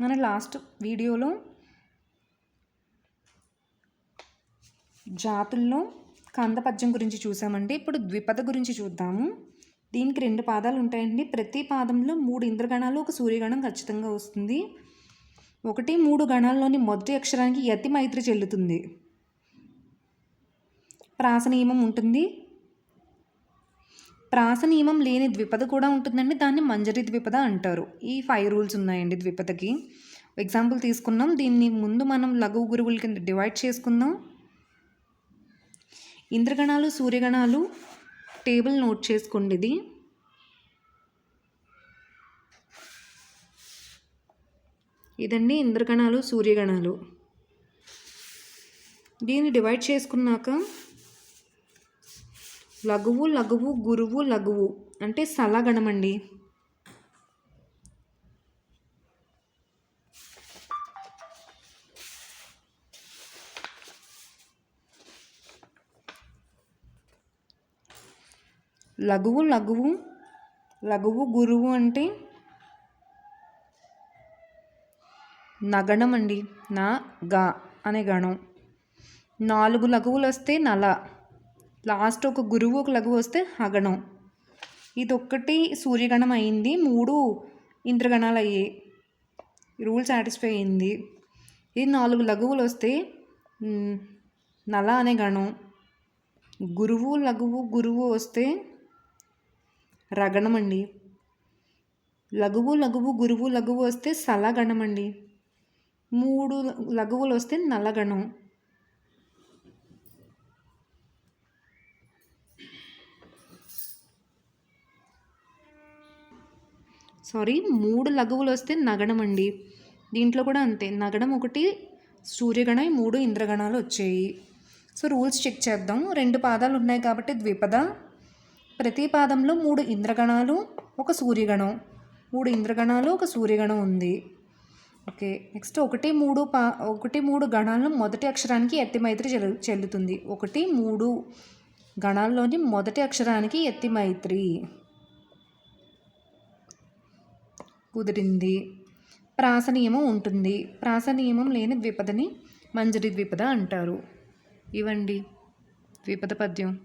మన లాస్ట్ వీడియోలో జాతుల్లో కందపద్యం గురించి చూసామండి. ఇప్పుడు ద్విపద గురించి చూద్దాము. దీనికి రెండు పాదాలు ఉంటాయండి. ప్రతి పాదంలో మూడు ఇంద్రగణాలు ఒక సూర్యగణం ఖచ్చితంగా వస్తుంది. ఒకటి మూడు గణాల్లోని మొదటి అక్షరానికి యతి మైత్రి చెల్లుతుంది. ప్రాస నియమం ఉంటుంది. ప్రాస నియమం లేని ద్విపద కూడా ఉంటుందండి. దాన్ని మంజరి ద్విపద అంటారు. ఈ ఫైవ్ రూల్స్ ఉన్నాయండి ద్విపదకి. ఎగ్జాంపుల్ తీసుకున్నాం. దీన్ని ముందు మనం లఘు గురువుల కింద డివైడ్ చేసుకుందాం. ఇంద్రగణాలు సూర్యగణాలు టేబుల్ నోట్ చేసుకోండి ఇది. ఇదండి ఇంద్రగణాలు సూర్యగణాలు. దీన్ని డివైడ్ చేసుకున్నాక లఘువు లఘువు గురువు లఘువు. అంటే సలగణమండి అండి లఘువు లఘువు లఘువు గురువు అంటే నగణం అండి నా గా అనే గణం. నాలుగు లఘువులు వస్తే నల. లాస్ట్ ఒక గురువు ఒక లఘువు వస్తే హగణం ఇది ఒక్కటి సూర్యగణం అయింది మూడు ఇంద్రగణాలు అయ్యాయి. రూల్ సాటిస్ఫై అయింది. ఇది నాలుగు లఘువులు వస్తే నల అనే గణం. గురువు లఘువు గురువు వస్తే రగణం అండి లఘువు లఘువు గురువు లఘువు వస్తే సలగణం అండి మూడు లఘువులు వస్తే నలగణం. సారీ మూడు లఘువులు వస్తే నగణం అండి. దీంట్లో కూడా అంతే. నగణం ఒకటి సూర్యగణం మూడు ఇంద్రగణాలు వచ్చాయి. సో రూల్స్ చెక్ చేద్దాం. రెండు పాదాలు ఉన్నాయి కాబట్టి ద్విపద. ప్రతి పాదంలో మూడు ఇంద్రగణాలు ఒక సూర్యగణం. మూడు ఇంద్రగణాలు ఒక సూర్యగణం ఉంది. ఓకే. నెక్స్ట్ ఒకటి మూడు పా ఒకటి మూడు గణాలను మొదటి అక్షరానికి ఎత్తి మైత్రి చెల్లు చెల్లుతుంది. ఒకటి మూడు గణాల్లోని మొదటి అక్షరానికి ఎత్తి మైత్రి కుదిరింది. ప్రాస నియమం ఉంటుంది. ప్రాస నియమం లేని ద్విపదని మంజరి ద్విపద అంటారు. ఇవండి ద్విపద పద్యం.